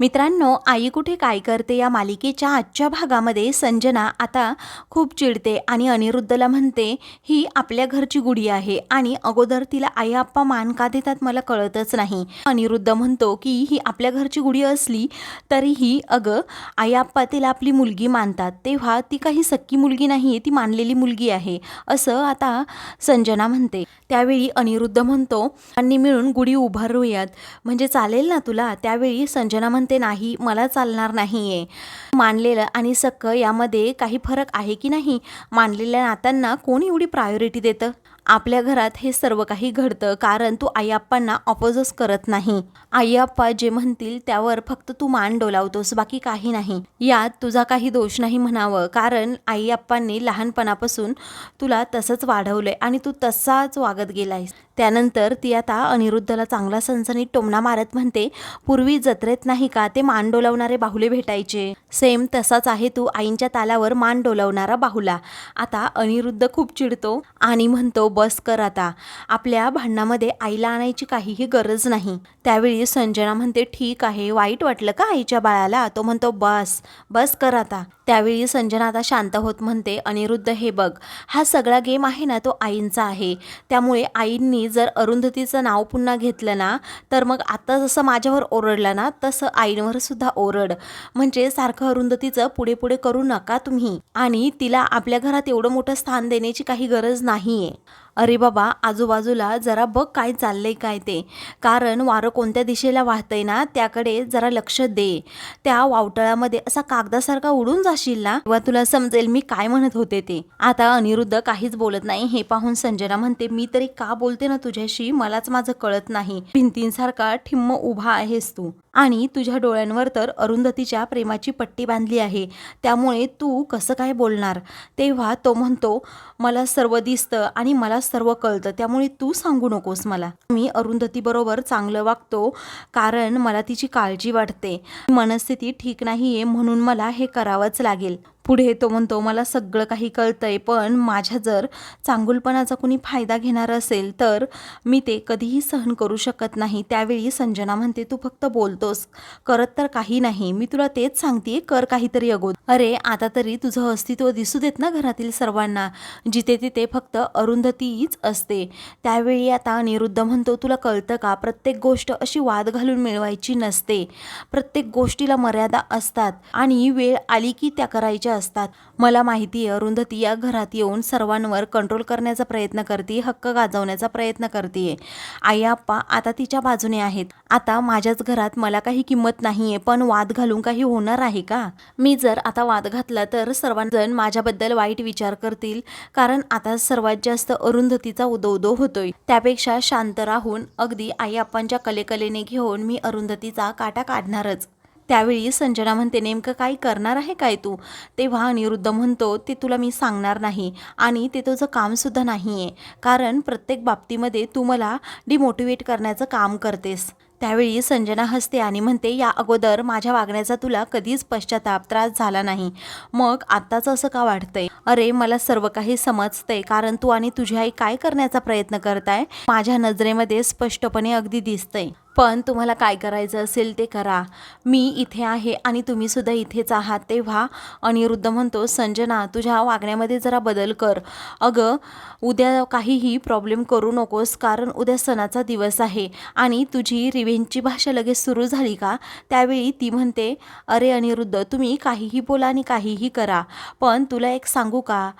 मित्रांनो आई कुठे काय करते या मालिकेच्या आजच्या भागामध्ये संजना आता खूप चिडते आणि अनिरुद्धला म्हणते ही आपल्या घरची गुढी आहे आणि अगोदर तिला आई आप्पा मान का देतात मला कळतच नाही. अनिरुद्ध म्हणतो की ही आपल्या घरची गुढी असली तरीही अगं आई आप्पा तिला आपली मुलगी मानतात. तेव्हा ती काही सक्की मुलगी नाही ती मानलेली मुलगी आहे. असं आता संजना म्हणते. त्यावेळी अनिरुद्ध म्हणतो आणि मिळून गुढी उभारूयात. म्हणजे चालेल ना तुला? त्यावेळी संजना म्हणते नाही मला चालणार नाही आहे मानलेलं आणि सक्क यामध्ये काही फरक आहे की नाही? मानलेल्या नात्यांना कोण एवढी प्रायोरिटी देतं? आपल्या घरात हे सर्व काही घडतं कारण तू आई आप्पांना ऑपोजच करत नाही. आई आप्पा जे म्हणतील त्यावर फक्त तू मान डोलावतोस बाकी काही नाही. यात तुझा काही दोष नाही म्हणावं कारण आई आप्पांनी लहानपणापासून तुला तसंच वाढवलंय आणि तू तसाच वागत गेलायस. त्यानंतर ती आता अनिरुद्धला चांगला सणसणीत टोमणा मारत म्हणते पूर्वी जत्रेत नाही का ते मान डोलावणारे बाहुले भेटायचे? सेम तसाच आहे तू आईंच्या तालावर मान डोलावणारा बाहुला. आता अनिरुद्ध खूप चिडतो आणि म्हणतो बस कर आता. आपल्या भांडणामध्ये आईला आणायची काहीही गरज नाही. त्यावेळी संजना म्हणते ठीक आहे वाईट वाटलं का आईच्या बाळाला? तो म्हणतो बस बस कर आता. त्यावेळी संजना आता शांत होत म्हणते अनिरुद्ध हे बघ हा सगळा गेम आहे ना तो आईंचा आहे. त्यामुळे आईंनी जर अरुंधतीचं नाव पुन्हा घेतलं ना तर मग आता जसं माझ्यावर ओरडलं ना तसं आईंवर सुद्धा ओरड. म्हणजे सारखं अरुंधतीचं पुढे पुढे करू नका तुम्ही. आणि तिला आपल्या घरात एवढं मोठं स्थान देण्याची काही गरज नाही आहे अरे बाबा आजूबाजूला जरा बघ काय चाललंय काय ते. कारण वारं कोणत्या दिशेला वाहतंय ना त्याकडे जरा लक्ष दे. त्या वावटळामध्ये असा कागदासारखा उडून जाशील ना तेव्हा तुला समजेल मी काय म्हणत होते ते. आता अनिरुद्ध काहीच बोलत नाही. हे पाहून संजना म्हणते मी तरी का बोलते ना तुझ्याशी? मलाच माझं कळत नाही. भिंतींसारखा ठिम्म उभा आहेस तू. आणि तुझ्या डोळ्यांवर तर अरुंधतीच्या प्रेमाची पट्टी बांधली आहे. त्यामुळे तू कसं काय बोलणार? तेव्हा तो म्हणतो मला सर्व दिसतं आणि मला सर्व कळतं. त्यामुळे तू सांगू नकोस मला. मी अरुंधतीबरोबर चांगलं वागतो कारण मला तिची काळजी वाटते. मनस्थिती ठीक नाही आहे म्हणून मला हे करावंच लागेल. पुढे तो म्हणतो मला सगळं काही कळतंय पण माझ्या जर चांगुलपणाचा कुणी फायदा घेणार असेल तर मी ते कधीही सहन करू शकत नाही. त्यावेळी संजना म्हणते तू फक्त बोलतोस करत तर काही नाही. मी तुला तेच सांगते कर काहीतरी अगोदर. अरे आता तरी तुझं अस्तित्व दिसू देत ना घरातील सर्वांना? जिथे तिथे फक्त अरुंधतीच असते. त्यावेळी आता निरुद्ध म्हणतो तुला कळतं का? प्रत्येक गोष्ट अशी वाद घालून मिळवायची नसते. प्रत्येक गोष्टीला मर्यादा असतात आणि वेळ आली की त्या करायच्या असतात. मला माहिती आहे अरुंधती या घरात येऊन सर्वांवर कंट्रोल करण्याचा प्रयत्न करते हक्क गाजवण्याचा प्रयत्न करते आई आप्पा आता तिच्या बाजूने आहेत. आता माझ्याच घरात मला काही किंमत नाही आहे पण वाद घालून काही होणार आहे का? मी जर आता वाद घातला तर सर्वजण माझ्याबद्दल वाईट विचार करतील कारण आता सर्वात जास्त अरुंधतीचा उदो उदो होतोय. त्यापेक्षा शांत राहून अगदी आई आप्पांच्या कलेकलेने घेऊन मी अरुंधतीचा काटा काढणारच. त्यावेळी संजना म्हणते नेमकं काय करणार आहे काय तू? तेव्हा अनिरुद्ध म्हणतो ते तुला मी सांगणार नाही आणि ते तुझं कामसुद्धा नाही आहे कारण प्रत्येक बाबतीमध्ये तू मला डिमोटिवेट करण्याचं काम करतेस. त्यावेळी संजना हसते आणि म्हणते या अगोदर माझ्या वागण्याचा तुला कधीच पश्चाताप त्रास झाला नाही. मग आत्ताच असं का वाटतंय अरे मला सर्व काही समजतंय. कारण तू आणि तुझी आई काय करण्याचा प्रयत्न करताय? माझ्या नजरेमध्ये स्पष्टपणे अगदी दिसतंय. पण तुम्हाला काय करायचं असेल ते करा. मी इथे आहे आणि तुम्हीसुद्धा इथेच आहात तेव्हा अनिरुद्ध म्हणतो संजना तुझ्या वागण्यामध्ये जरा बदल कर. अगं उद्या काहीही प्रॉब्लेम करू नकोस कारण उद्या सणाचा दिवस आहे आणि तुझी रिव्हेंजची भाषा लगेच सुरू झाली का? त्यावेळी ती म्हणते अरे अनिरुद्ध तुम्ही काहीही बोला आणि काहीही करा. पण तुला एक सांगू का?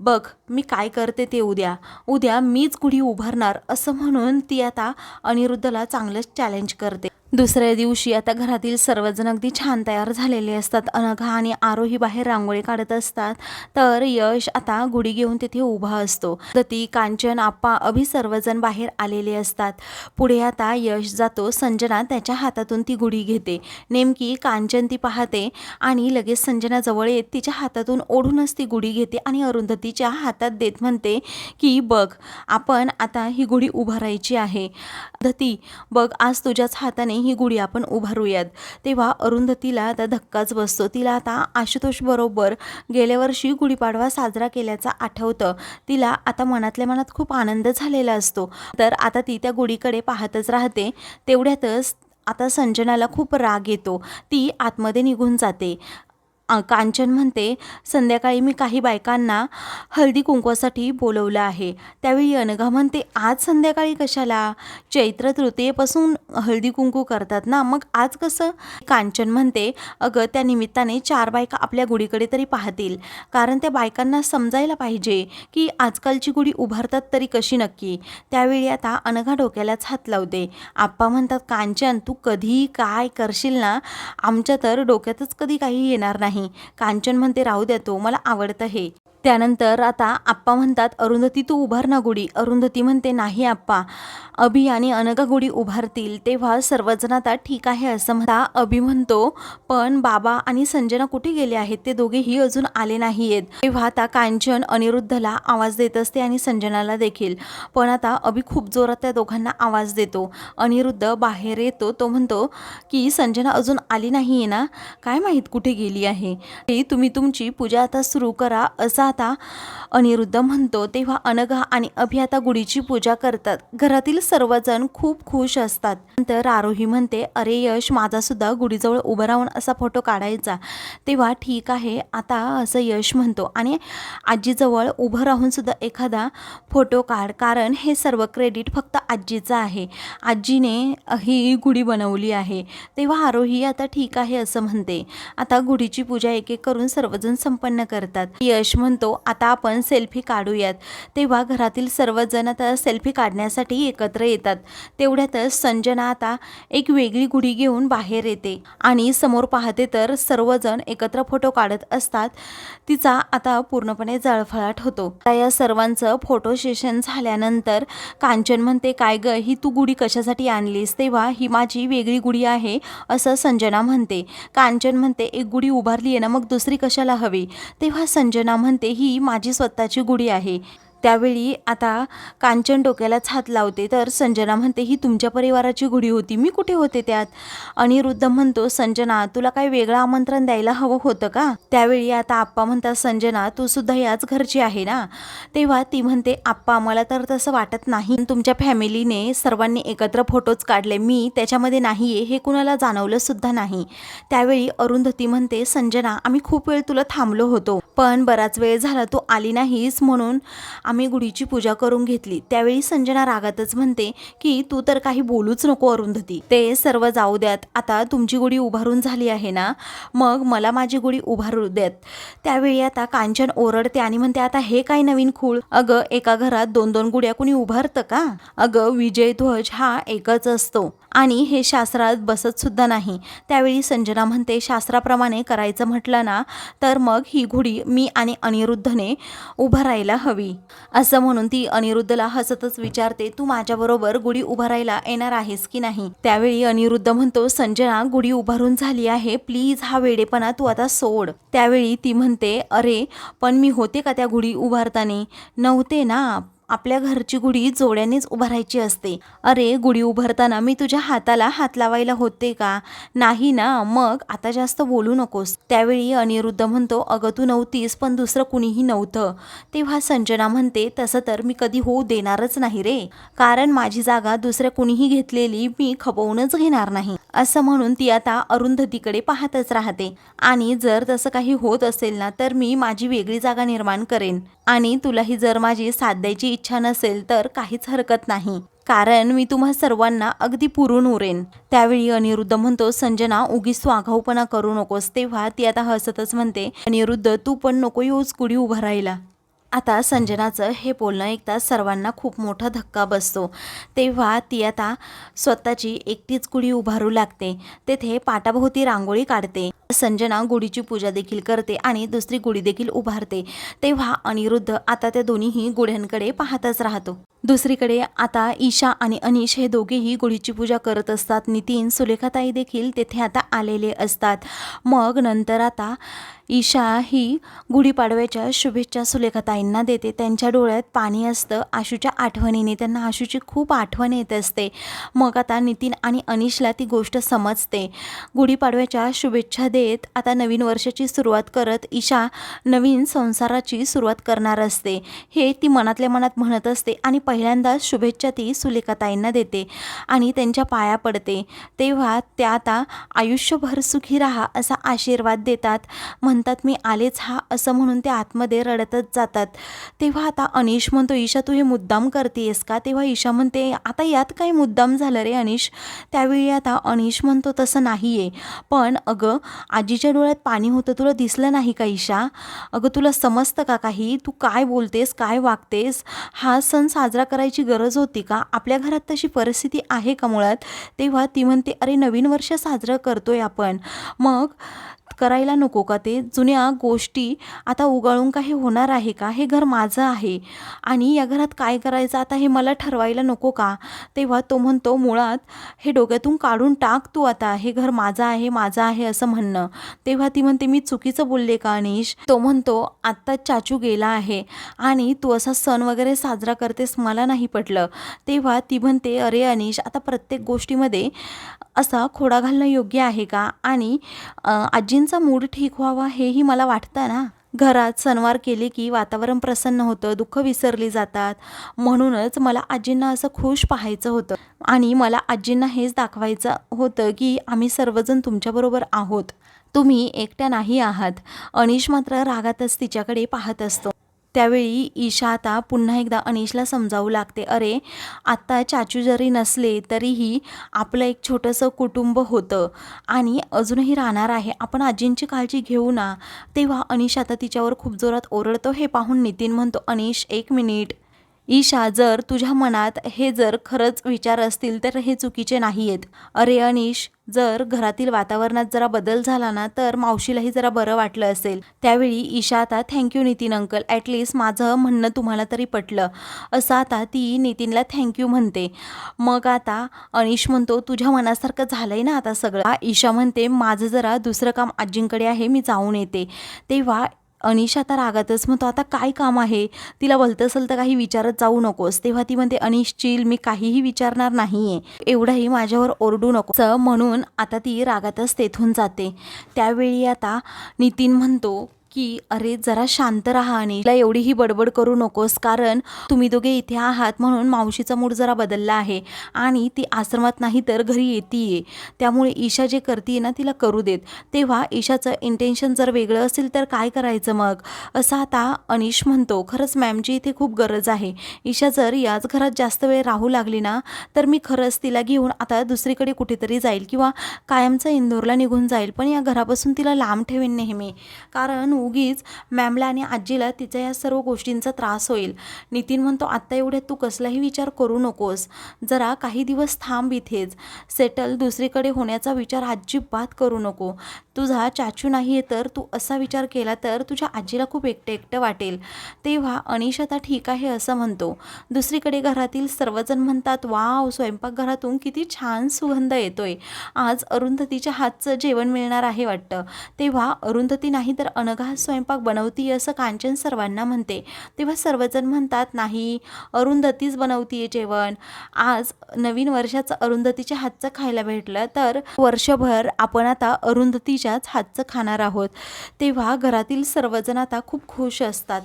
बघ मी काय करते ते उद्या. उद्या मीच गुढी उभारणार असं म्हणून ती आता अनिरुद्धला चांगलंच चॅलेंज करते. दुसऱ्या दिवशी आता घरातील सर्वजण अगदी छान तयार झालेले असतात. अनघा आणि आरोही बाहेर रांगोळी काढत असतात. तर यश आता गुढी घेऊन तिथे उभा असतो. दती कांचन आप्पा अभि सर्वजण बाहेर आलेले असतात. पुढे आता यश जातो. संजना त्याच्या हातातून ती गुढी घेते. नेमकी कांचन ती पाहते आणि लगेच संजना जवळ येत तिच्या हातातून ओढूनच ती गुढी घेते आणि अरुंधतीच्या हातात देत म्हणते की बघ आपण आता ही गुढी उभारायची आहे. धती बघ आज तुझ्याच हाताने ही गुढी आपण उभारूयात. तेव्हा अरुंधतीला आता धक्काच बसतो. तिला आता आशुतोष बरोबर गेल्या वर्षी गुढीपाडवा साजरा केल्याचं आठवतं. तिला आता मनातल्या मनात खूप आनंद झालेला असतो. तर आता ती त्या गुढीकडे पाहतच राहते. तेवढ्यातच आता संजनाला खूप राग येतो. ती आतमध्ये निघून जाते. कांचन म्हणते संध्याकाळी मी काही बायकांना हळदी कुंकवासाठी बोलवलं आहे. त्यावेळी अनघा म्हणते आज संध्याकाळी कशाला? चैत्र तृतीयेपासून हळदी कुंकू करतात ना मग आज कसं? कांचन म्हणते अगं त्या निमित्ताने चार बायका आपल्या गुढीकडे तरी पाहतील. कारण त्या बायकांना समजायला पाहिजे की आजकालची गुढी उभारतात तरी कशी नक्की. त्यावेळी आता अनघा डोक्यालाच हात लावते. आप्पा म्हणतात कांचन तू कधी काय करशील ना? आमच्या तर डोक्यातच कधी काही येणार नाही. कांचन म्हणते राहू द्या तो मला आवडतं हे. त्यानंतर आता आप्पा म्हणतात अरुंधती तू उभार ना गुढी. अरुंधती म्हणते नाही आप्पा अभि आणि अनघा गुढी उभारतील तेव्हा सर्वजण आता ठीक आहे असं म्हणता अभि म्हणतो. पण बाबा आणि संजना कुठे गेले आहेत? ते दोघेही अजून आले नाही आहेत तेव्हा आता कांचन अनिरुद्धला आवाज देत असते आणि संजनाला देखील. पण आता अभि खूप जोरात त्या दोघांना आवाज देतो. अनिरुद्ध बाहेर येतो. तो म्हणतो की संजना अजून आली नाही आहे ना? काय माहीत कुठे गेली आहे? ते तुम्ही तुमची पूजा आता सुरू करा असं आता अनिरुद्ध म्हणतो तेव्हा अनघा आणि अभि आता गुढीची पूजा करतात. घरातील सर्वजण खूप खुश असतात. नंतर आरोही म्हणते अरे यश माझा सुद्धा गुढीजवळ उभं राहून असा फोटो काढायचा. तेव्हा ठीक आहे आता असं यश म्हणतो. आणि आजीजवळ उभं राहून सुद्धा एखादा फोटो काढ कारण हे सर्व क्रेडिट फक्त आजीचं आहे. आजीने ही गुढी बनवली आहे. तेव्हा आरोही आता ठीक आहे असं म्हणते. आता गुढीची पूजा एक एक करून सर्वजण संपन्न करतात. यश म्हणतो आता आपण सेल्फी काढूयात. तेव्हा घरातील सर्वजण आता सेल्फी काढण्यासाठी एकत्र येतात. तेवढ्यातच संजना आता एक वेगळी गुढी घेऊन बाहेर येते. आणि समोर पाहते तर सर्वजण एकत्र फोटो काढत असतात. तिचा आता पूर्णपणे जळफळाट होतो. या सर्वांचं फोटो सेशन झाल्यानंतर कांचन म्हणते काय ग ही तू गुढी कशासाठी आणलीस? तेव्हा ही माझी वेगळी गुढी आहे असं संजना म्हणते. कांचन म्हणते एक गुढी उभारली आहे ना मग दुसरी कशाला हवी? तेव्हा संजना म्हणते ही माझी स्वतःची गुढी आहे. त्यावेळी आता कांचन डोक्यालाच हात लावते. तर संजना म्हणते ही तुमच्या परिवाराची गुढी होती. मी कुठे होते त्यात? अनिरुद्ध म्हणतो संजना तुला काही वेगळं आमंत्रण द्यायला हवं होतं का? त्यावेळी आता आप्पा म्हणतात संजना तू सुद्धा याच घरची आहे ना? तेव्हा ती म्हणते आप्पा मला तर तसं वाटत नाही. तुमच्या फॅमिलीने सर्वांनी एकत्र फोटोज काढले. मी त्याच्यामध्ये नाही आहे हे कुणाला जाणवलं सुद्धा नाही. त्यावेळी अरुंधती म्हणते संजना आम्ही खूप वेळ तुला थांबलो होतो. पण बराच वेळ झाला तू आली नाहीस म्हणून आम्ही गुढीची पूजा करून घेतली. त्यावेळी संजना रागातच म्हणते की तू तर काही बोलूच नको अरुंधती. ते सर्व जाऊ द्यात. आता तुमची गुढी उभारून झाली आहे ना? मग मला माझी गुढी उभारू द्यात. त्यावेळी आता कांचन ओरडते आणि म्हणते आता हे काय नवीन खूळ? अगं एका घरात दोन दोन गुढ्या कुणी उभारतं का? अगं विजय ध्वज हा एकच असतो. आणि हे शास्त्रात बसत सुद्धा नाही. त्यावेळी संजना म्हणते शास्त्राप्रमाणे करायचं म्हटलं ना तर मग ही घुडी मी आणि अनिरुद्धने उभारायला हवी. असं म्हणून ती अनिरुद्धला हसतच विचारते तू माझ्याबरोबर गुढी उभारायला येणार आहेस की नाही? त्यावेळी अनिरुद्ध म्हणतो संजना गुढी उभारून झाली आहे प्लीज हा वेडेपणा तू आता सोड. त्यावेळी ती म्हणते अरे पण मी होते का त्या गुढी उभारताना? नव्हते ना आपल्या घरची गुढी जोड्यानेच उभारायची असते. अरे गुढी उभारताना मी तुझ्या हाताला हात लावायला होते का? नाही ना मग आता जास्त बोलू नकोस. त्यावेळी अनिरुद्ध म्हणतो अगं तू नव्हतीस पण दुसरं कुणीही नव्हतं. तेव्हा संजना म्हणते तसं तर मी कधी होऊ देणारच नाही रे. कारण माझी जागा दुसऱ्या कुणीही घेतलेली मी खपवूनच घेणार नाही. असं म्हणून ती आता अरुंधतीकडे पाहतच राहते. आणि जर तसं काही होत असेल ना तर मी माझी वेगळी जागा निर्माण करेन. आणि तुलाही जर माझी साथ द्यायची इच्छा नसेल तर काहीच हरकत नाही. कारण मी तुम्हा सर्वांना अगदी पुरून उरेन. त्यावेळी अनिरुद्ध म्हणतो संजना उगीच तू आघाऊपणा करू नकोस. तेव्हा ती आता हसतच म्हणते अनिरुद्ध तू पण नको येऊच कुडी उभा राहिला. आता संजनाचं हे बोलणं ऐकता सर्वांना खूप मोठा धक्का बसतो. तेव्हा ती आता स्वतःची एकटीच कुडी उभारू लागते. तेथे पाटाभोवती रांगोळी काढते. संजना गुढीची पूजा देखील करते आणि दुसरी गुढी देखील उभारते. तेव्हा अनिरुद्ध आता त्या दोन्हीही गुढ्यांकडे पाहतच राहतो. दुसरीकडे आता ईशा आणि अनिश हे दोघेही गुढीची पूजा करत असतात. नितीन सुलेखाताई देखील तेथे आता आलेले असतात. मग नंतर आता ईशा ही गुढीपाडव्याच्या शुभेच्छा सुलेखाताईंना देते. त्यांच्या डोळ्यात पाणी असतं. आशूच्या आठवणीने त्यांना आशूची खूप आठवण येत असते. मग आता नितीन आणि अनिशला ती गोष्ट समजते. गुढीपाडव्याच्या शुभेच्छा देत आता नवीन वर्षाची सुरुवात करत ईशा नवीन संसाराची सुरुवात करणार असते. हे ती मनातल्या मनात म्हणत असते आणि पहिल्यांदाच शुभेच्छा ती सुलेखाताईंना देते आणि त्यांच्या पाया पडते. तेव्हा त्या आता आयुष्यभर सुखी राहा असा आशीर्वाद देतात. म्हणतात मी आलेच हा असं म्हणून ते आतमध्ये रडतच जातात. तेव्हा आता अनिश म्हणतो ईशा तू हे मुद्दाम करतेस का? तेव्हा ईशा म्हणते आता यात काही मुद्दाम झालं रे अनिश. त्यावेळी आता अनिश म्हणतो तसं नाही आहे पण अगं आजीच्या डोळ्यात पाणी होतं. तुला दिसलं नाही का ईशा? अगं तुला समजतं का काही? तू काय बोलतेस? काय वागतेस? हा सण साजरा करायची गरज होती का? आपल्या घरात तशी परिस्थिती आहे का मुळात? तेव्हा ती म्हणते अरे नवीन वर्ष साजरं करतोय आपण. मग करायला नको का ते? जुन्या गोष्टी आता उगाळून काही होणार आहे का? हे घर माझं आहे. आणि या घरात काय करायचं? आता हे मला ठरवायला नको का? तेव्हा तो म्हणतो मुळात हे डोक्यातून काढून टाक तू आता. हे घर माझं आहे माझं आहे असं म्हणणं. तेव्हा ती म्हणते मी चुकीचं बोलले का अनिश? तो म्हणतो आत्ताच चाचू गेला आहे आणि तू असा सण वगैरे साजरा करतेस मला नाही पटलं. तेव्हा ती म्हणते अरे अनिश आता प्रत्येक गोष्टीमध्ये असा खोडा घालणं योग्य आहे का? आणि आजीं आजींचा मूड ठीक व्हावा हेही मला वाटतं ना. घरात सणवार केले की वातावरण प्रसन्न होतं दुःख विसरली जातात. म्हणूनच मला आजींना असं खुश पाहायचं होतं. आणि मला आजींना हेच दाखवायचं होतं की आम्ही सर्वजण तुमच्याबरोबर आहोत. तुम्ही एकट्या नाही आहात. अनिश मात्र रागातच तिच्याकडे पाहत असतो. त्यावेळी ईशा आता पुन्हा एकदा अनिशला समजावू लागते. अरे आत्ता चाचू जरी नसले तरीही आपलं एक छोटंसं कुटुंब होतं आणि अजूनही राहणार आहे. आपण आजींची काळजी घेऊ ना. तेव्हा अनिश आता तिच्यावर खूप जोरात ओरडतो. हे पाहून नितीन म्हणतो अनिश एक मिनिट. ईशा जर तुझ्या मनात हे जर खरंच विचार असतील तर हे चुकीचे नाही आहेत अरे अनिश जर घरातील वातावरणात जरा बदल झाला ना तर मावशीलाही जरा बरं वाटलं असेल. त्यावेळी ईशा आता थँक्यू नितीन अंकल ॲटलिस्ट माझं म्हणणं तुम्हाला तरी पटलं. असं आता ती नितीनला थँक्यू म्हणते. मग आता अनिश म्हणतो तुझ्या मनासारखं झालंय ना आता सगळं. ईशा म्हणते माझं जरा दुसरं काम आजींकडे आहे मी जाऊन येते. तेव्हा अनिशा आता रागातच म्हणतो आता काय काम आहे? तिला भलतं असेल तर काही विचारत जाऊ नकोस. तेव्हा ती म्हणते अनिश चिल मी काहीही विचारणार नाहीये. एवढंही माझ्यावर ओरडू नको. म्हणून आता ती रागातच तेथून जाते. त्यावेळी आता नितीन म्हणतो की अरे जरा शांत राहा आणि तिला एवढीही बडबड करू नकोस कारण तुम्ही दोघे इथे आहात म्हणून मावशीचा मूड जरा बदलला आहे आणि ती आश्रमात नाही तर घरी येते त्यामुळे ईशा जे करते ना तिला करू देत. तेव्हा ईशाचं इंटेन्शन जर वेगळं असेल तर काय करायचं मग? असं आता अनिश म्हणतो. खरंच मॅमची इथे खूप गरज आहे. ईशा जर याच घरात जास्त वेळ राहू लागली ना तर मी खरंच तिला घेऊन आता दुसरीकडे कुठेतरी जाईल किंवा कायमचा इंदोरला निघून जाईल. पण या घरापासून तिला लांब ठेवेन नेहमी. कारण उगीच मॅमला आणि आजीला तिच्या या सर्व गोष्टींचा त्रास होईल. नितीन म्हणतो आत्ता एवढ्यात तू कसलाही विचार करू नकोस. जरा काही दिवस थांब इथेच. सेटल दुसरीकडे होण्याचा विचार अजिबात करू नको. तुझा चाचू नाही आहे तर तू असा विचार केला तर तुझ्या आजीला खूप एकटं एकटं वाटेल. तेव्हा अनिश आता ठीक आहे असं म्हणतो. दुसरीकडे घरातील सर्वजण म्हणतात वाव स्वयंपाकघरातून किती छान सुगंध येतोय. आज अरुंधतीच्या हातचं जेवण मिळणार आहे वाटतं. तेव्हा अरुंधती नाही तर अनघा स्वयंपाक बनवती असं कांचन सर्वांना म्हणते. तेव्हा सर्वजण म्हणतात नाही अरुंधतीच बनवतीये जेवण. आज नवीन वर्षाचं अरुंधतीच्या हातचं खायला भेटलं तर वर्षभर आपण आता अरुंधतीच्याच हातचं खाणार आहोत. तेव्हा घरातील सर्वजण आता खूप खुश असतात.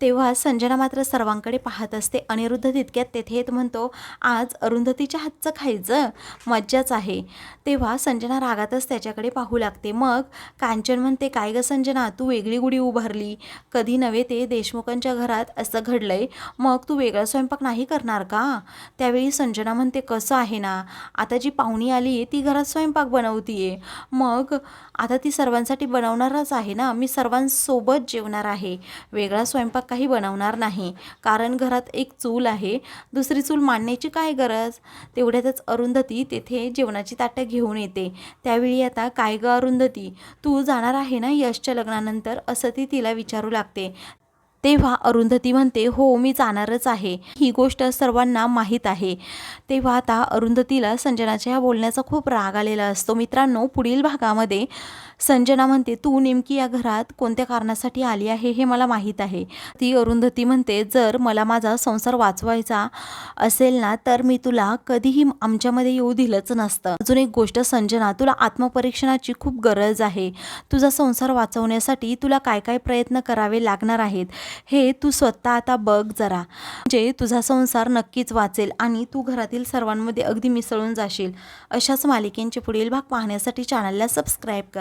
तेव्हा संजना मात्र सर्वांकडे पाहत असते. अनिरुद्ध तितक्यात तेथे येत म्हणतो आज अरुंधतीच्या हातचं खायचं? मज्जाच आहे. तेव्हा संजना रागातच त्याच्याकडे पाहू लागते. मग कांचन म्हणते काय ग संजना तू वेगळी गुढी उभारली. कधी नव्हे ते देशमुखांच्या घरात असं घडलंय. मग तू वेगळा स्वयंपाक नाही करणार का? त्यावेळी संजना म्हणते कसं आहे ना? आता जी पाहुणी आली ती घरात स्वयंपाक बनवतीये. मग आता ती सर्वांसाठी बनवणारच आहे ना. मी सर्वांसोबत जेवणार आहे. वेगळा स्वयंपाक काही बनवणार नाही. कारण घरात एक चूल आहे. दुसरी चूल मांडण्याची काय गरज? तेवढ्यातच अरुंधती तेथे जेवणाची ताटं घेऊन येते. त्यावेळी आता काय ग अरुंधती? तू जाणार आहे ना यशच्या लग्नानंतर? असं ती तिला विचारू लागते. तेव्हा अरुंधती म्हणते हो मी जाणारच आहे. ही गोष्ट सर्वांना माहीत आहे. तेव्हा आता अरुंधतीला संजनाच्या ह्या बोलण्याचा खूप राग आलेला असतो. मित्रांनो पुढील भागामध्ये संजना म्हणते तू नेमकी या घरात कोणत्या कारणासाठी आली आहे हे मला माहीत आहे. ती अरुंधती म्हणते जर मला माझा संसार वाचवायचा असेल ना तर मी तुला कधीही आमच्यामध्ये येऊ दिलंच नसतं. अजून एक गोष्ट संजना तुला आत्मपरीक्षणाची खूप गरज आहे. तुझा संसार वाचवण्यासाठी तुला काय काय प्रयत्न करावे लागणार आहेत हे तू स्वतः आता बघ जरा. म्हणजे तुझा संसार नक्कीच वाचेल आणि तू घरातील सर्वांमध्ये अगदी मिसळून जाशील. अशाच मालिकेंचे पुढील भाग पाहण्यासाठी चॅनलला सबस्क्राईब कर.